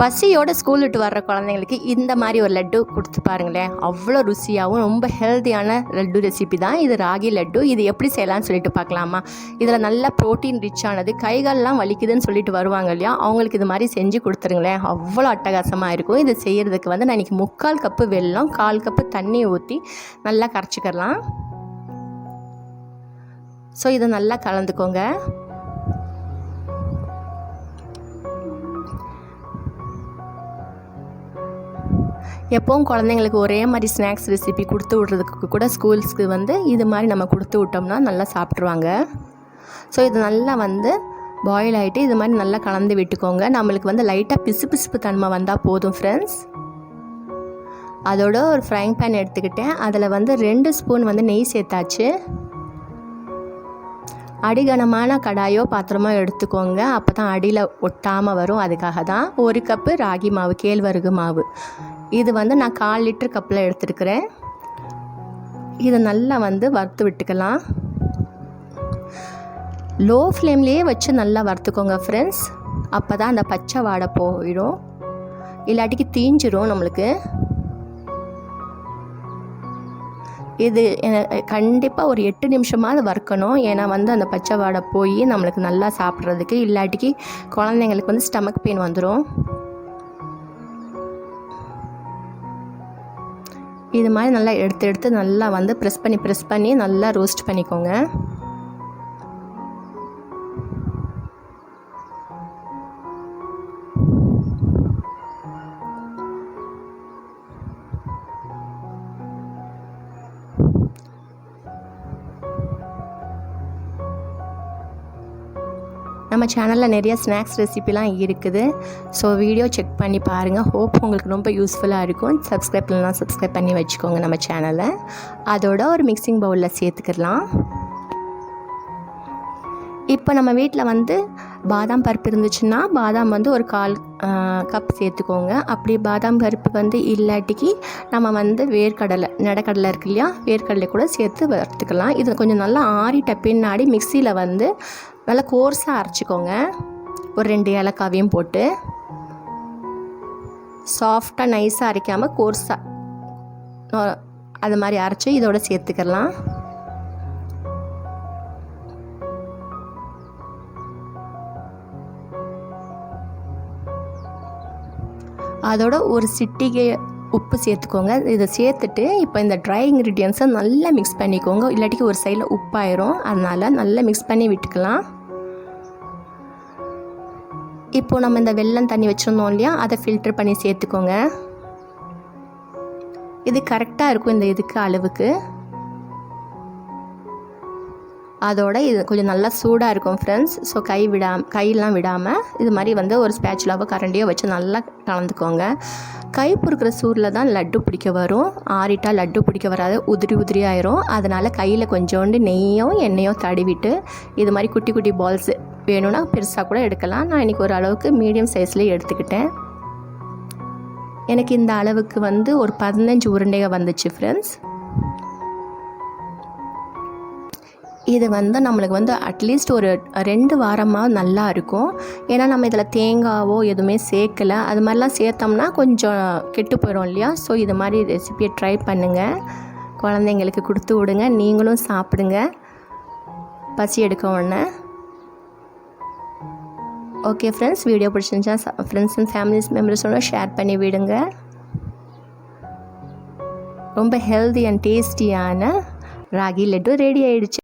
பசியோட ஸ்கூல் விட்டு வர்ற குழந்தைங்களுக்கு இந்த மாதிரி ஒரு லட்டு கொடுத்து பாருங்களேன். அவ்வளோ ருசியாகவும் ரொம்ப ஹெல்த்தியான லட்டு ரெசிபி தான் இது. ராகி லட்டு. இது எப்படி செய்யலாம்னு சொல்லிட்டு பார்க்கலாமா? இதில் நல்லா ப்ரோட்டீன் ரிச் ஆனது கைகால்லாம் வலிக்குதுன்னு சொல்லிட்டு வருவாங்க இல்லையா? அவங்களுக்கு இது மாதிரி செஞ்சு கொடுத்துருங்களேன். அவ்வளோ அட்டகாசமாக இருக்கும். இது செய்கிறதுக்கு வந்து நான் இன்றைக்கி முக்கால் கப்பு வெல்லம் கால் கப்பு தண்ணி ஊற்றி நல்லா கரைச்சிக்கலாம். ஸோ இதை நல்லா கலந்துக்கோங்க. எப்போவும் குழந்தைங்களுக்கு ஒரே மாதிரி ஸ்நாக்ஸ் ரெசிபி கொடுத்து விட்றதுக்கு கூட ஸ்கூல்ஸ்க்கு வந்து இது மாதிரி நம்ம கொடுத்து விட்டோம்னா நல்லா சாப்பிட்ருவாங்க ஸோ இது நல்லா வந்து பாயில் ஆகிட்டு இது மாதிரி நல்லா கலந்து விட்டுக்கோங்க. நம்மளுக்கு வந்து லைட்டாக பிசு பிசுப்பு தன்மை வந்தால் போதும் ஃப்ரெண்ட்ஸ் அதோட ஒரு ஃப்ரைங் பேன் எடுத்துக்கிட்டேன். அதில் வந்து ரெண்டு ஸ்பூன் வந்து நெய் சேர்த்தாச்சு. அடிகனமான கடாயோ பாத்திரமோ எடுத்துக்கோங்க. அப்போ தான் அடியில் ஒட்டாமல் வரும். அதுக்காக தான் ஒரு கப்பு ராகி மாவு கேழ்வரகு மாவு. இது வந்து நான் கால் லிட்டர் கப்பில் எடுத்துருக்கிறேன். இதை நல்லா வந்து வறுத்து விட்டுக்கலாம். லோ ஃப்ளேம்லேயே வச்சு நல்லா வறுத்துக்கோங்க ஃப்ரெண்ட்ஸ் அப்போ தான் அந்த பச்சை வாடை போயிடும். இல்லாட்டிக்கு தீஞ்சிரும் நம்மளுக்கு. இது கண்டிப்பாக ஒரு எட்டு நிமிஷமாவது வறுக்கணும். ஏன்னா வந்து அந்த பச்சை வாடை போய் நம்மளுக்கு நல்லா சாப்பிட்றதுக்கு இல்லாட்டிக்கு குழந்தைங்களுக்கு வந்து ஸ்டமக் பெயின் வந்துடும் இது மாதிரி நல்லா எடுத்து எடுத்து நல்லா வந்து ப்ரெஸ் பண்ணி ப்ரெஸ் பண்ணி நல்லா ரோஸ்ட் பண்ணிக்கோங்க. நம்ம சேனலில் நிறைய ஸ்நாக்ஸ் ரெசிபிலாம் இருக்குது. ஸோ வீடியோ செக் பண்ணி பாருங்கள் ஹோப் உங்களுக்கு ரொம்ப யூஸ்ஃபுல்லாக இருக்கும். சப்ஸ்கிரைப் பண்ணலாம் சப்ஸ்கிரைப் பண்ணி வச்சுக்கோங்க நம்ம சேனலை அதோட ஒரு மிக்சிங் பவுலில் சேர்த்துக்கலாம் இப்போ நம்ம வீட்டில் வந்து பாதாம் பருப்பு இருந்துச்சுன்னா பாதாம் வந்து ஒரு கால் கப் சேர்த்துக்கோங்க. அப்படி பாதாம் பருப்பு வந்து இல்லாட்டிக்கு நம்ம வந்து வேர்க்கடலை நடக்கடலை இருக்கு இல்லையா? வேர்க்கடலை கூட சேர்த்து வறுத்துக்கலாம். இது கொஞ்சம் நல்லா ஆறிட்ட பின்னாடி மிக்சியில் வந்து நல்லா கோர்ஸாக அரைச்சிக்கோங்க. ஒரு ரெண்டு ஏலக்காவையும் போட்டு. சாஃப்டாக நைஸாக அரைக்காமல் கோர்ஸாக அது மாதிரி அரைச்சி இதோட சேர்த்துக்கலாம். அதோட ஒரு சிட்டிகை உப்பு சேர்த்துக்கோங்க. இதை சேர்த்துட்டு இப்போ இந்த ட்ரை இன்க்ரீடியன்ஸை நல்லா மிக்ஸ் பண்ணிக்கோங்க. இல்லாட்டிக்கு ஒரு சைடில் உப்பாயிரும். அதனால் நல்லா மிக்ஸ் பண்ணி விட்டுக்கலாம். இப்போது நம்ம இந்த வெள்ளம் தண்ணி வச்சுருந்தோம் இல்லையா? அதை ஃபில்டர் பண்ணி சேர்த்துக்கோங்க. இது கரெக்டாக இருக்கும் இந்த இதுக்கு அளவுக்கு. அதோட இது கொஞ்சம் நல்லா சூடாக இருக்கும் ஃப்ரெண்ட்ஸ் ஸோ கை விடாம கையெல்லாம் விடாமல் இது மாதிரி வந்து ஒரு ஸ்பேச்சுலாவோ கரண்டியோ வச்சு நல்லா கலந்துக்கோங்க. கை பொறுக்கிற சூரில் தான் லட்டு பிடிக்க வரும். ஆறிட்டால் லட்டு பிடிக்க வராது. உதிரி உதிரி ஆயிரும். அதனால் கையில் கொஞ்சோண்டு நெய்யோ எண்ணெயோ தடவிட்டு இது மாதிரி குட்டி குட்டி பால்ஸ் வேணும்னா பெருசாக கூட எடுக்கலாம். நான் இன்றைக்கி ஒரு அளவுக்கு மீடியம் சைஸ்லேயே எடுத்துக்கிட்டேன். எனக்கு இந்த அளவுக்கு வந்து ஒரு பதினஞ்சு உருண்டைகள் வந்துச்சு ஃப்ரெண்ட்ஸ் இது வந்து நம்மளுக்கு வந்து அட்லீஸ்ட் ஒரு ரெண்டு வாரமாக நல்லா இருக்கும். ஏன்னா நம்ம இதில் தேங்காவோ எதுவுமே சேர்க்கலை. அது மாதிரிலாம் சேர்த்தோம்னா கொஞ்சம் கெட்டு போயிடும் இல்லையா? ஸோ இது மாதிரி ரெசிபியை ட்ரை பண்ணுங்கள் குழந்தைங்களுக்கு கொடுத்து விடுங்க. நீங்களும் சாப்பிடுங்க. பசி எடுக்க உடனே. ஓகே ஃப்ரெண்ட்ஸ் வீடியோ பிடிச்சிருந்துச்சா ஃப்ரெண்ட்ஸ் அண்ட் ஃபேமிலிஸ் மெம்பர்ஸோட ஷேர் பண்ணி விடுங்க. ரொம்ப ஹெல்தி அண்ட் டேஸ்டியான ராகி லட்டு ரெடி ஆகிடுச்சு